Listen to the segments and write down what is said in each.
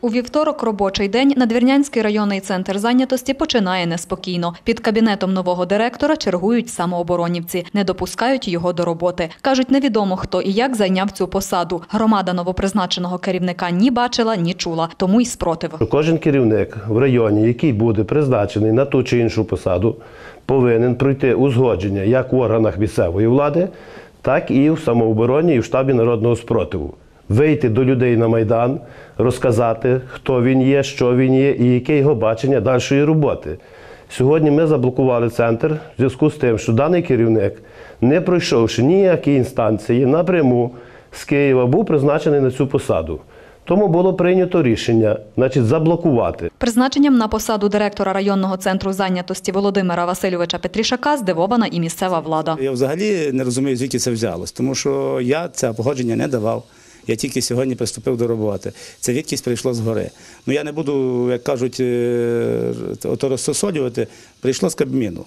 У вівторок робочий день Надвірнянський районний центр зайнятості починає неспокійно. Під кабінетом нового директора чергують самооборонівці, не допускають його до роботи. Кажуть, невідомо хто і як зайняв цю посаду. Громада новопризначеного керівника ні бачила, ні чула, тому й спротив. кожен керівник в районі, який буде призначений на ту чи іншу посаду, повинен пройти узгодження як в органах місцевої влади, так і в самообороні і в штабі народного спротиву. Вийти до людей на майдан, розказати, хто він є, що він є і яке його бачення дальшої роботи. Сьогодні ми заблокували центр в зв'язку з тим, що даний керівник, не пройшовши ніякі інстанції, напряму з Києва був призначений на цю посаду. Тому було прийнято рішення, значить, заблокувати. Призначенням на посаду директора районного центру зайнятості Володимира Васильовича Петрішака здивована і місцева влада. Я взагалі не розумію, звідки це взялось, тому що я це погодження не давав. Я тільки сьогодні приступив до роботи. Це рідкість прийшло згори. Ну я не буду, як кажуть, то ото розсосолювати, прийшло з Кабміну.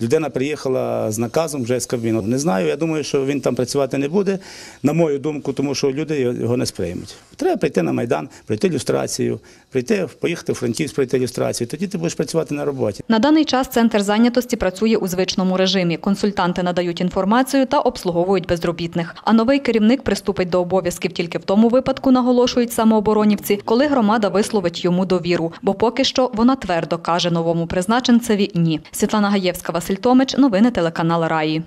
Людина приїхала з наказом вже з Кабміну. Не знаю, я думаю, що він там працювати не буде, на мою думку, тому що люди його не сприймуть. Треба прийти на Майдан, пройти люстрацію, прийти, поїхати в Франківськ, пройти люстрацію. Тоді ти будеш працювати на роботі. На даний час центр зайнятості працює у звичному режимі. Консультанти надають інформацію та обслуговують безробітних. А новий керівник приступить до обов'язків тільки в тому випадку, наголошують самооборонівці, коли громада висловить йому довіру. Бо поки що вона твердо каже новому призначенцеві ні. Світлана Гаєвська, Василь Томич, новини телеканал Раї.